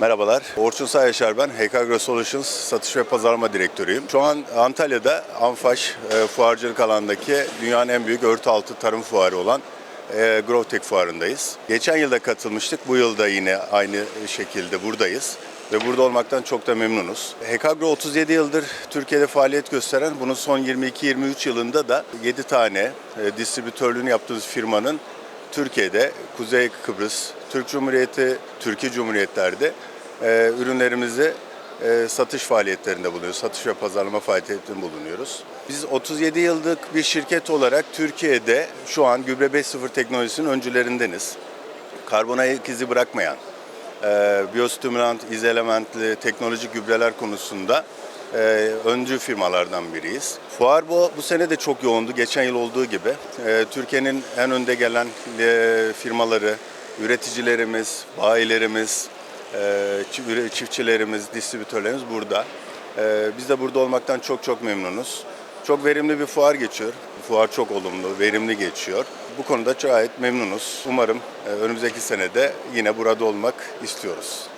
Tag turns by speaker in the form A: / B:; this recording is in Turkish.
A: Merhabalar, Orçun Sayaşar ben. HK Agro Solutions Satış ve Pazarlama Direktörüyüm. Şu an Antalya'da Anfaş e, fuarcılık alanındaki dünyanın en büyük örtü altı tarım fuarı olan e, Growtech fuarındayız. Geçen yılda katılmıştık, bu yılda yine aynı şekilde buradayız. Ve burada olmaktan çok da memnunuz. Hekagro 37 yıldır Türkiye'de faaliyet gösteren, bunun son 22-23 yılında da 7 tane e, distribütörlüğünü yaptığımız firmanın Türkiye'de, Kuzey Kıbrıs, Türk Cumhuriyeti, Türkiye Cumhuriyetler'de e, ürünlerimizi e, satış faaliyetlerinde bulunuyoruz. Satış ve pazarlama faaliyetlerinde bulunuyoruz. Biz 37 yıllık bir şirket olarak Türkiye'de şu an gübre 5.0 teknolojisinin öncülerindeniz. Karbon ayak izi bırakmayan, e, biyostümülant, izelementli teknolojik gübreler konusunda e, öncü firmalardan biriyiz. Fuar bu, bu sene de çok yoğundu. Geçen yıl olduğu gibi. E, Türkiye'nin en önde gelen e, firmaları, üreticilerimiz, bayilerimiz, e, çiftçilerimiz, distribütörlerimiz burada. E, biz de burada olmaktan çok çok memnunuz. Çok verimli bir fuar geçiyor. Fuar çok olumlu, verimli geçiyor. Bu konuda gayet memnunuz. Umarım e, önümüzdeki senede yine burada olmak istiyoruz.